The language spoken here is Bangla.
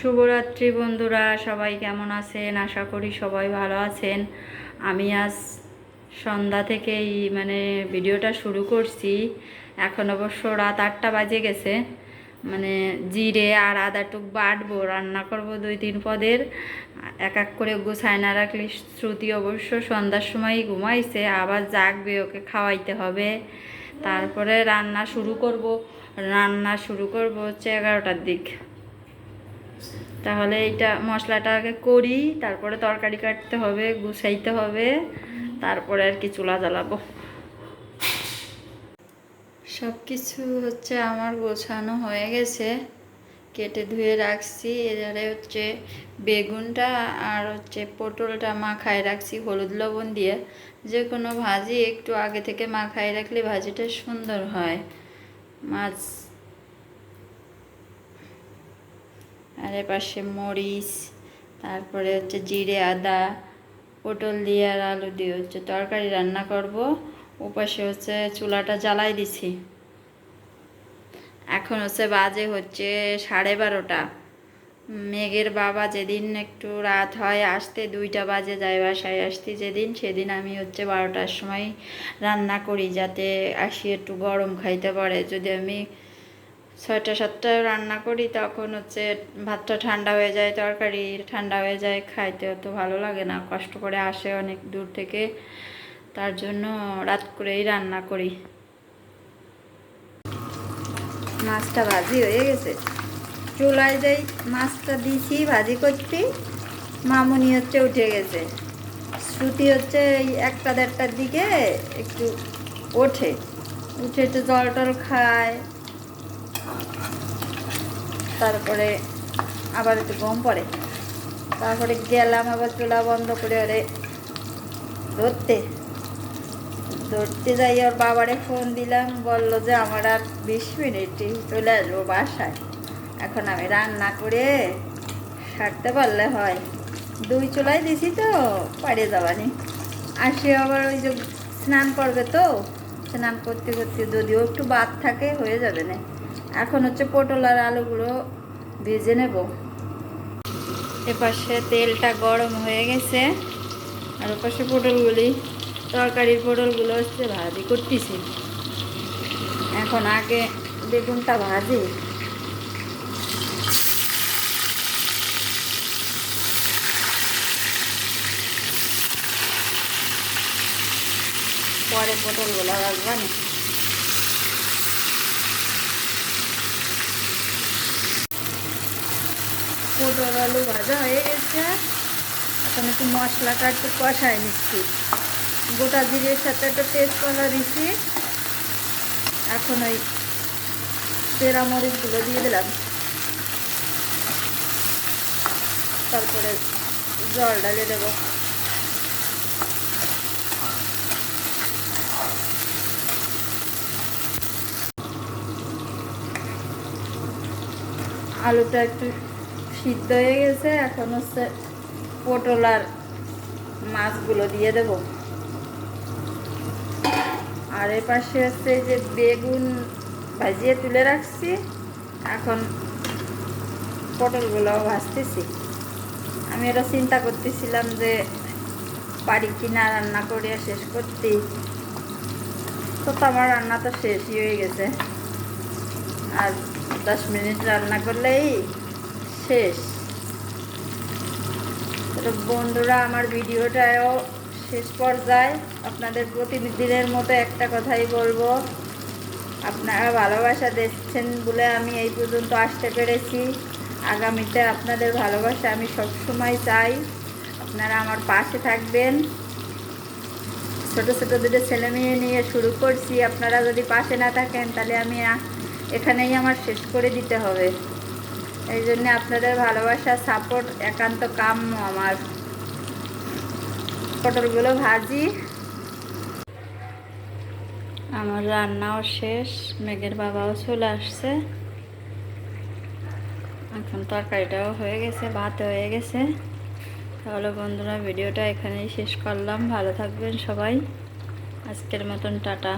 শুভরাত্রি বন্ধুরা, সবাই কেমন আছেন? আশা করি সবাই ভালো আছেন। আমি আজ সন্ধ্যা থেকেই মানে ভিডিওটা শুরু করছি। এখন অবশ্য রাত আটটা বাজে গেছে। মানে জিরে আর আদাটুক বাটবো, রান্না করব দুই তিন পদের। এক এক করে গুছায় না রাখলে শ্রুতি অবশ্য সন্ধ্যার সময় ঘুমাইছে, আবার জাগবে, ওকে খাওয়াইতে হবে। তারপরে রান্না শুরু করব। রান্না শুরু করব হচ্ছে এগারোটার দিক। তাহলে এইটা মশলাটা আগে করি, তারপরে তরকারি কাটতে হবে, গুছাইতে হবে, তারপরে আর কি চুলা জ্বালাবো। সব কিছু হচ্ছে আমার গোছানো হয়ে গেছে, কেটে ধুয়ে রাখছি এবারে হচ্ছে বেগুনটা আর হচ্ছে পটলটা মাখায় রাখছি, হলুদ লবণ দিয়ে। যে কোনো ভাজি একটু আগে থেকে মাখায় রাখলে ভাজিটা সুন্দর হয়। মাছ আর পাশে মরিচ, তারপরে হচ্ছে জিরে, আদা, পটল দিয়ে আর আলু দিয়ে হচ্ছে তরকারি রান্না করব। ওপাশে হচ্ছে চুলাটা জ্বালাই দিছি। এখন হচ্ছে বাজে হচ্ছে সাড়ে বারোটা। মেঘের বাবা যেদিন একটু রাত হয়, আসতে দুইটা বাজে যায় বাসায় আসতে যেদিন, সেদিন আমি হচ্ছে বারোটার সময় রান্না করি যাতে আসি একটু গরম খাইতে পারে। যদি আমি ছয়টা সাতটায় রান্না করি, তখন হচ্ছে ভাতটা ঠান্ডা হয়ে যায়, তরকারি ঠান্ডা হয়ে যায়, খাইতে অত ভালো লাগে না, কষ্ট করে আসে অনেক দূর থেকে। তার জন্য রাত করেই রান্না করি। মাছটা ভাজি হয়ে গেছে। চুলায় যাই মাছটা দিছি ভাজি করছি মামুনি হচ্ছে উঠে গেছে। শ্রুতি হচ্ছে একটা দেড়টার দিকে একটু ওঠে। উঠে একটু জল টল খায়। তারপরে আবার একটু গম পড়ে। তারপরে গেলাম, আবার চুলা বন্ধ করে ওরে ধরতে। ধরতে যাই, ওর বাবারে ফোন দিলাম, বলল যে আমার আর বিশ মিনিটই চলে আসব বাসায়। এখন আমি রান্না করে সারতে পারলে হয়। দুই চুলাই দিছি তো, পাড়ে যাবানি আসে আবার ওই যে স্নান করবে তো, স্নান করতে করতে যদিও একটু বাদ থাকে, হয়ে যাবে না। এখন হচ্ছে পটল আর আলুগুলো ভেজে নেব। এপাশে তেলটা গরম হয়ে গেছে, আর ওপাশে পটলগুলি, তরকারির পটলগুলো হচ্ছে ভাজি করতেছি। এখন আগে বেগুনটা ভাজি। পরে পটলগুলো রাখবানি পটল আলু ভাজা হয়ে গেছে। এখন একটু মশলাটা একটু কষায় নিচ্ছি। গোটা জিরের সাথে একটা তেজপাতা দিচ্ছি এখন ওই চেরা মরিচগুলো দিয়ে দিলাম। তারপরে জল ডালিয়ে দেবো। আলুটা একটু সিদ্ধ হয়ে গেছে, এখন হচ্ছে পটল আর মাছগুলো দিয়ে দেব। আর এ পাশে হচ্ছে যে বেগুন ভাজিয়ে তুলে রাখছি, এখন পটলগুলো ভাজতেছি। আমি এটা চিন্তা করতেছিলাম যে বাড়ি কিনা রান্না করে শেষ করতে তো তো আমার রান্না তো শেষই হয়ে গেছে। আর দশ মিনিট রান্না করলেই শেষ। তো বন্ধুরা, আমার ভিডিওটাও শেষ পর্যায়ে আপনাদের প্রতিদিনের মতো একটা কথাই বলব। আপনারা ভালোবাসা দেখছেন বলে আমি এই পর্যন্ত আসতে পেরেছি। আগামীতে আপনাদের ভালোবাসা আমি সবসময় চাই। আপনারা আমার পাশে থাকবেন। ছোট ছোট দুটো ছেলে মেয়ে নিয়ে শুরু করছি। আপনারা যদি পাশে না থাকেন, তাহলে আমি এখানেই আমার শেষ করে দিতে হবে। এই জন্য আপনাদের ভালোবাসা সাপোর্ট একান্ত কাম্য আমার। পটলগুলো ভাজি। আমার রান্নাও শেষ, মেঘের বাবাও চলে আসছে। এখন তরকারিটাও হয়ে গেছে, ভাত হয়ে গেছে। তাহলে বন্ধুরা, ভিডিওটা এখানেই শেষ করলাম। ভালো থাকবেন সবাই। আজকের মতন টাটা।